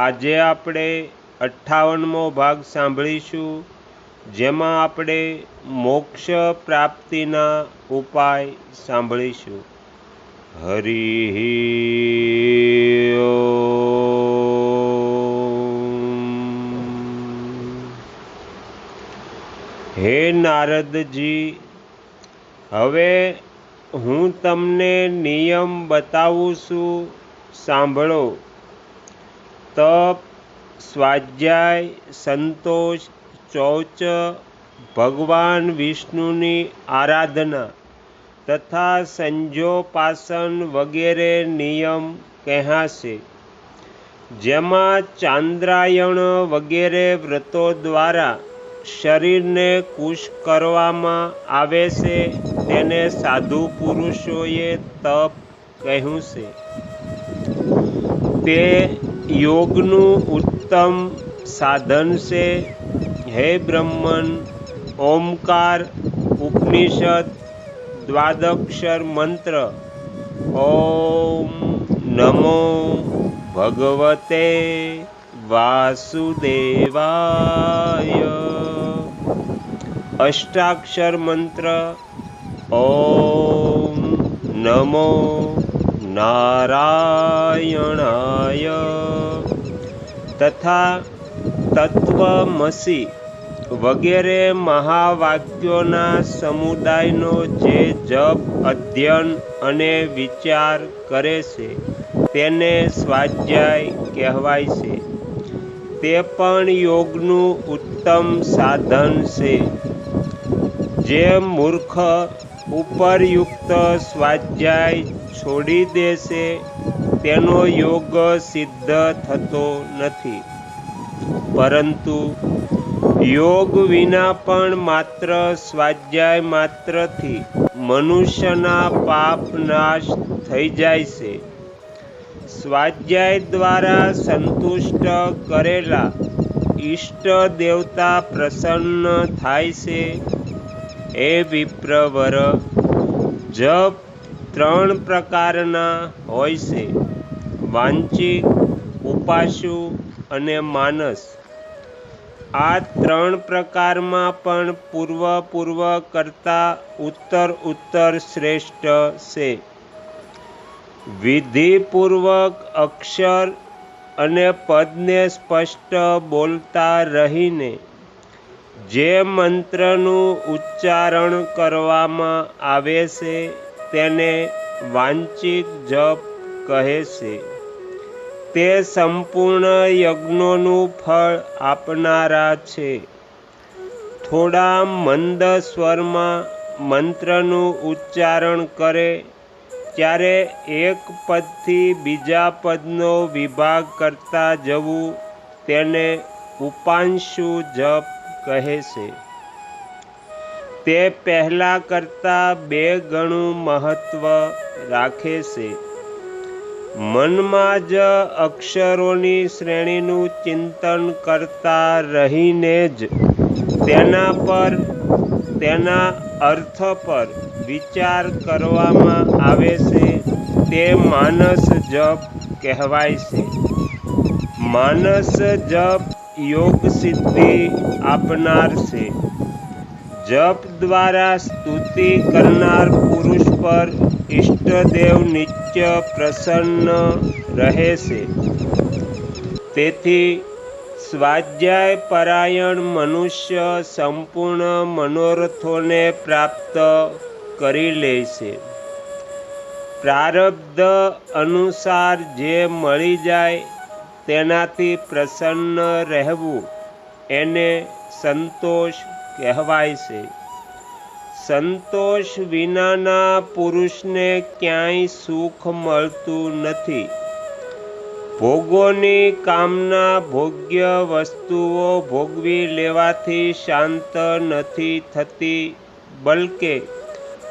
આજે આપણે અઠ્ઠાવનમો ભાગ સાંભળીશું, જેમાં આપણે મોક્ષ પ્રાપ્તિના ઉપાય સાંભળીશું. હરિ હે નારદજી, હવે હું તમને નિયમ બતાવું છું, સાંભળો. તપ, સ્વાધ્યાય, સંતોષ, ચૌચ, ભગવાન વિષ્ણુની આરાધના તથા સંજોપાસન વગેરે નિયમ કહેશે જેમાં ચાંદ્રાયણ વગેરે વ્રતો દ્વારા શરીરને કુશ કરવામાં આવે છે તેને સાધુ પુરુષોએ તપ કહ્યું છે. તે યોગનું ઉત્તમ સાધન છે હે બ્રહ્મન ઓમકાર ઉપનિષદ દ્વાદક્ષર મંત્ર ઓમ નમો ભગવતે વાસુદેવાય અષ્ટાક્ષર મંત્ર ઓમ નમો નારાયણાય તથા તત્વમસી વગેરે મહાવાક્યોના સમુદાયનો જે જપ, અધ્યયન અને વિચાર કરે છે, તેને સ્વાધ્યાય કહેવાય છે. તે પણ યોગનું ઉત્તમ સાધન છે. જે મૂર્ખ, ઉપરયુક્ત સ્વાધ્યાય છોડી દેશે તેનો યોગ સિદ્ધ થતો નથી. પરંતુ યોગ વિના પણ માત્ર સ્વાધ્યાય માત્રથી મનુષ્યના પાપ નાશ થઈ જાય છે. સ્વાધ્યાય દ્વારા સંતુષ્ટ કરેલા ઈષ્ટ દેવતા પ્રસન્ન થાય છે. એ વિપ્રવર જપ ત્રણ પ્રકારના હોય છે. વાંચિક ઉપાસુ અને માનસ. આ ત્રણ પ્રકારમાં પણ પૂર્વ પૂર્વ કરતાં ઉત્તર ઉત્તર શ્રેષ્ઠ છે. વિધિપૂર્વક અક્ષર અને પદને સ્પષ્ટ બોલતા રહીને જે મંત્રનું ઉચ્ચારણ કરવામાં આવે છે તેને વાંચિક જપ કહે છે. તે સંપૂર્ણ યજ્ઞોનું ફળ આપનારા છે. થોડા મંદ સ્વરમાં મંત્રનું ઉચ્ચારણ કરે, ત્યારે એક પદથી બીજા પદનો વિભાગ કરતા જવું તેને ઉપાંશુ જપ કહે છે. તે પહેલાં કરતાં બે ગણું મહત્ત્વ રાખે છે. મનમાં જ અક્ષરોની શ્રેણીનું ચિંતન કરતા રહીને જ તેના પર, તેના અર્થ પર વિચાર કરવામાં આવે છે, તે માનસ જપ કહેવાય છે. માનસ જપ યોગ સિદ્ધિ આપનાર છે. જપ દ્વારા સ્તુતિ કરનાર પુરુષ પર ઈષ્ટદેવ નિત્ય પ્રસન્ન રહે છે તેથી સ્વાધ્યાય પરાયણ મનુષ્ય સંપૂર્ણ મનોરથોને પ્રાપ્ત કરી લે છે પ્રારબ્ધ અનુસાર જે મળી જાય તેનાથી પ્રસન્ન રહેવું એને સંતોષ કહેવાય છે. સંતોષ વિનાના પુરુષને ક્યાંય સુખ મળતું નથી. ભોગોની કામના ભોગ્ય વસ્તુઓ ભોગવી લેવાથી શાંત નથી થતી, બલકે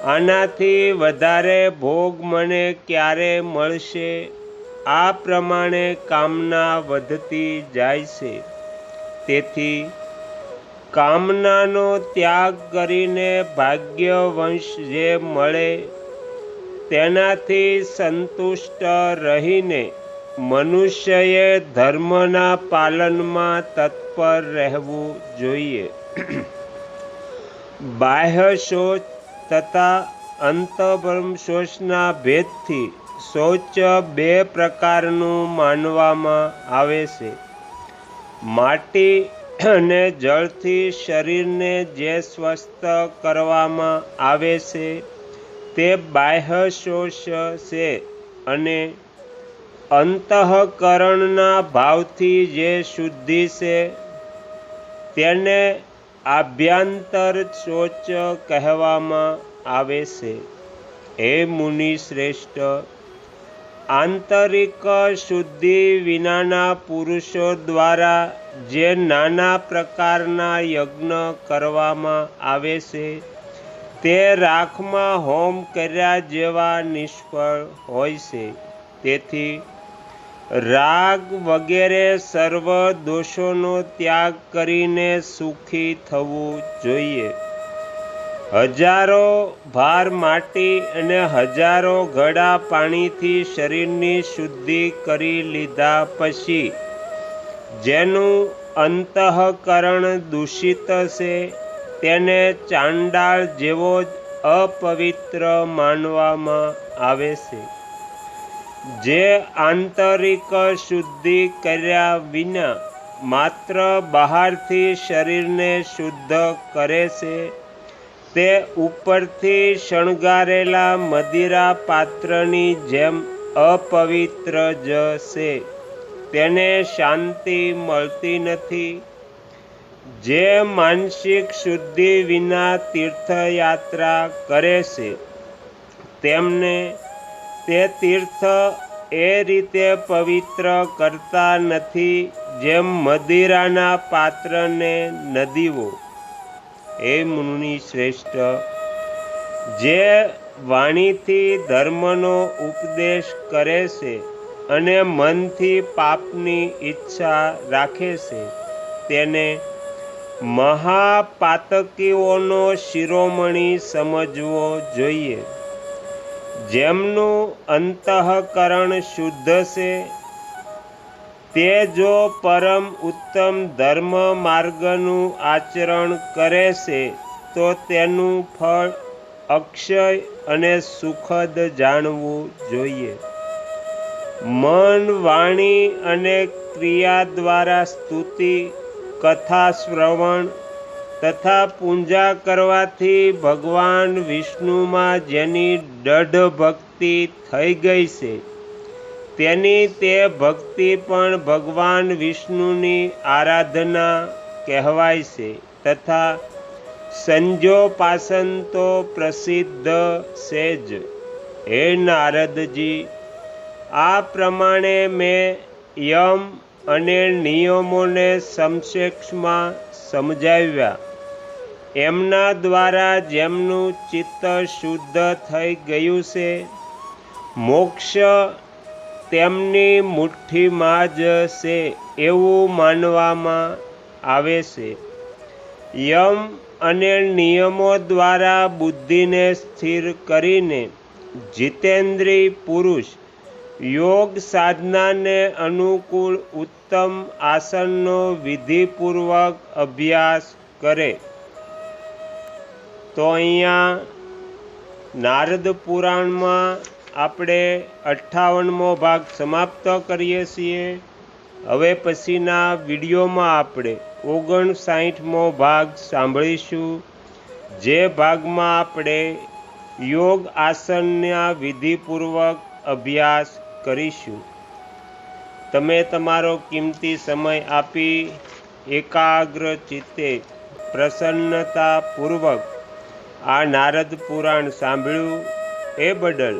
આનાથી વધારે ભોગ મને ક્યારે મળશે? આ પ્રમાણે કામના વધતી જાય છે. તેથી કામનાનો ત્યાગ કરીને ભાગ્યવંશ જે મળે, તેનાથી સંતુષ્ટ રહીને મનુષ્યએ ધર્મના પાલનમાં તત્પર રહેવું જોઈએ. બાહ્ય શોચ તથા અંતભ્રમ શોચના ભેદથી શૌચ બે પ્રકારનું માનવામાં આવે છે. માટી અને જળથી શરીરને જે સ્વસ્થ કરવામાં આવે છે, તે બાહ્ય શોષ છે અને અંતઃકરણના ભાવથી જે શુદ્ધિ છે, તેને આભ્યંતર શોચ કહેવામાં આવે છે. હે મુનિ શ્રેષ્ઠ આંતરિક શુદ્ધિ વિનાના પુરુષો દ્વારા જે નાના પ્રકારના યજ્ઞ કરવામાં આવે છે, તે રાખમાં હોમ કર્યા જેવા નિષ્ફળ હોય છે. તેથી, રાગ વગેરે સર્વ દોષોનો ત્યાગ કરીને સુખી થવું જોઈએ. હજારો ભાર માટી અને હજારો ઘડા પાણીથી શરીરની શુદ્ધિ કરી લીધા પછી જેનું અંતઃકરણ દૂષિત છે, તેને ચાંડાળ જેવો જ અપવિત્ર માનવામાં આવે છે. જે આંતરિક શુદ્ધિ કર્યા વિના માત્ર બહારથી શરીરને શુદ્ધ કરે છે તે ઉપરથી શણગારેલા મદિરા પાત્રની જેમ અપવિત્ર જ છે તેને શાંતિ મળતી નથી. જે માનસિક શુદ્ધિ વિના તીર્થયાત્રા કરે છે, તેમને તે તીર્થ એ રીતે પવિત્ર કરતા નથી જેમ મદિરાના પાત્રને નદીઓ. હે મુનિ શ્રેષ્ઠ. જે વાણીથી ધર્મનો ઉપદેશ કરે છે અને મનથી પાપની ઈચ્છા રાખે છે, તેને મહાપાતકીઓનો શિરોમણી સમજવો જોઈએ. જેમનું અંતઃકરણ શુદ્ધ છે તે જો પરમ ઉત્તમ ધર્મ માર્ગનું આચરણ કરે છે, તો તેનું ફળ અક્ષય અને સુખદ જાણવું જોઈએ. મન વાણી અને ક્રિયા દ્વારા સ્તુતિ, કથા શ્રવણ તથા પૂજા કરવાથી ભગવાન વિષ્ણુમાં જેની દઢ ભક્તિ થઈ ગઈ છે તેની તે ભક્તિ પણ ભગવાન વિષ્ણુની આરાધના કહેવાય છે તથા સંજોપાસન તો પ્રસિદ્ધ છે જ. હે નારદજી, આ પ્રમાણે મેં યમ અને નિયમોને સમક્ષમાં સમજાવ્યા. એમના દ્વારા જેમનું ચિત્ત શુદ્ધ થઈ ગયું છે, મોક્ષ તેમની મુઠ્ઠીમાં જ છે એવું માનવામાં આવે છે. યમ અને નિયમો દ્વારા બુદ્ધિને સ્થિર કરીને જીતેન્દ્રી પુરુષ યોગ સાધનાને અનુકૂળ ઉત્તમ આસનનો વિધિપૂર્વક અભ્યાસ કરે. તો અહીંયા નારદ પુરાણમાં આપણે અઠ્ઠાવનમો ભાગ સમાપ્ત કરીએ છીએ. હવે પછીના વિડીયોમાં આપણે ઓગણસાઠમો ભાગ સાંભળીશું. જે ભાગમાં આપણે યોગ આસનના વિધિપૂર્વક અભ્યાસ કરીશું. તમે તમારો કિંમતી સમય આપી એકાગ્ર ચિત્તે પ્રસન્નતાપૂર્વક આ નારદ પુરાણ સાંભળ્યું. એ બદલ